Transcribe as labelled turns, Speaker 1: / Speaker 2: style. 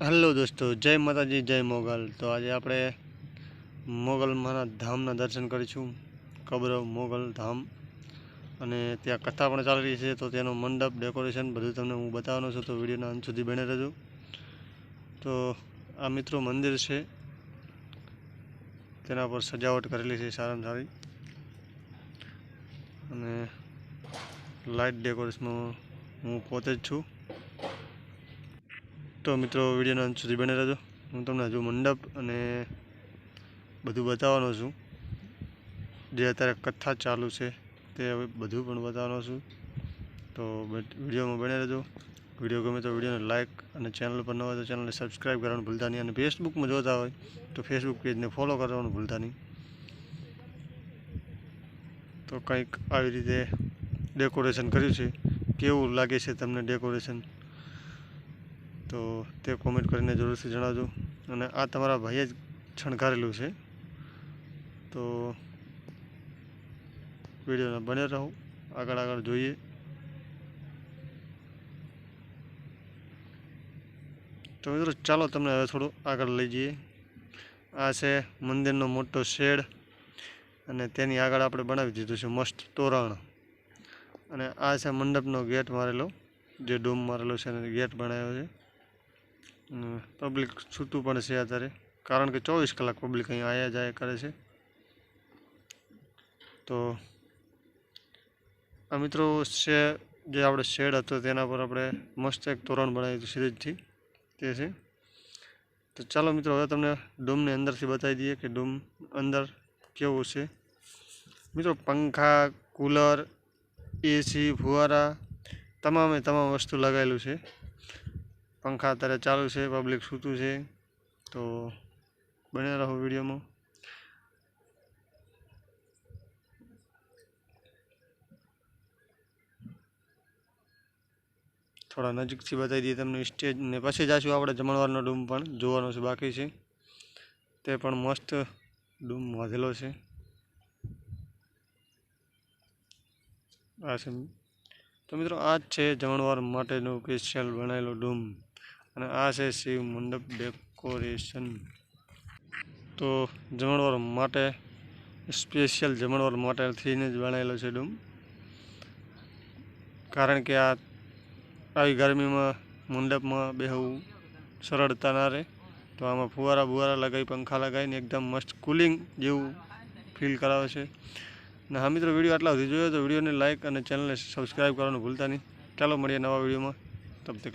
Speaker 1: Hello દોસ્તો, જય માતાજી, જય મોગલ. તો આજે આપણે મોગલમાંના ધામના દર્શન કરીશું કબરવ મોગલ ધામ. અને ત્યાં કથા પણ ચાલી રહી છે, તો તેનો મંડપ, ડેકોરેશન બધું તમને હું બતાવવાનો છું, તો વિડીયોના અંત સુધી બને રહેજો. તો આ મિત્રો મંદિર છે, તેના પર સજાવટ કરેલી છે સારામાં સારી. અને લાઇટ ડેકોરેશનમાં હું પોતે જ છું. તો મિત્રો વિડીયોના અંત સુધી બને રહેજો. હું તમને હજુ મંડપ અને બધું બતાવવાનો છું. જે અત્યારે કથા ચાલુ છે તે હવે બધું પણ બતાવવાનો છું. તો વિડીયોમાં બને રહેજો. વીડિયો ગમે તો વિડીયોને લાઇક અને ચેનલ પર ન હોય તો ચેનલને સબસ્ક્રાઈબ કરવાનું ભૂલતા નહીં. અને ફેસબુકમાં જોતા હોય તો ફેસબુક પેજને ફોલો કરવાનું ભૂલતા નહીં. તો કંઈક આવી રીતે ડેકોરેશન કર્યું છે. કેવું લાગે છે તમને ડેકોરેશન તો તે કોમેન્ટ કરીને જરૂરથી જણાવજો. અને આ તમારા ભાઈએ જ શણગારેલું છે. તો વિડીયોને બને રહો. આગળ આગળ જોઈએ. તો મિત્રો, ચાલો તમને હવે થોડું આગળ લઈ જઈએ. આ છે મંદિરનો મોટો શેડ. અને તેની આગળ આપણે બનાવી દીધું છે મસ્ત તોરણ. અને આ છે મંડપનો ગેટ મારેલો. જે ડોમ મારેલો છે અને ગેટ બનાવ્યો છે. પબ્લિક સૂતું પણ છે અત્યારે. કારણ કે ચોવીસ કલાક પબ્લિક અહીંયા આયા જાય કરે છે. તો આ મિત્રો છે જે આપણે શેડ હતો તેના પર આપણે મસ્ત એક તોરણ બનાવ્યું હતું સીરીજથી, તે છે. તો ચાલો મિત્રો, હવે તમને ડોમને અંદરથી બતાવી દઈએ કે ડોમ અંદર કેવું છે. મિત્રો, પંખા, કુલર એસી ફુવારા, તમામે તમામ વસ્તુ લગાવેલું છે. પંખા અત્યારે ચાલુ છે પબ્લિક સૂતું છે, તો બને રહો વિડીયોમાં. થોડા નજીકથી બતાવી દઈએ તમને સ્ટેજ ને પછી જાશું આપણે જમણવારનો ડૂમ પણ, જોવાનો છે, બાકી છે. તે પણ મસ્ત ડૂમ બાંધેલો છે. આ છે. તો મિત્રો, આ જ છે જમણવાર માટેનું સ્પેશિયલ બનાવેલો ડૂમ. અને આ છે શિવ મંડપ ડેકોરેશન. તો જમણવાર માટે સ્પેશિયલ જમણવાર માટે થઈને જ બનાવેલો છે ડૂમ. કારણ કે આ આવી ગરમીમાં મંડપમાં બેહવું સરળતા ના રહે. તો આમાં ફુવારા બુવારા લગાવી પંખા લગાવીને એકદમ મસ્ત કુલિંગ જેવું ફીલ કરાવે છે. ને હા મિત્રો, વીડિયો આટલા સુધી જોયો તો વિડીયોને લાઇક અને ચેનલને સબસ્ક્રાઈબ કરવાનું ભૂલતા નહીં. ચાલો મળીએ નવા વિડીયોમાં. તબ તક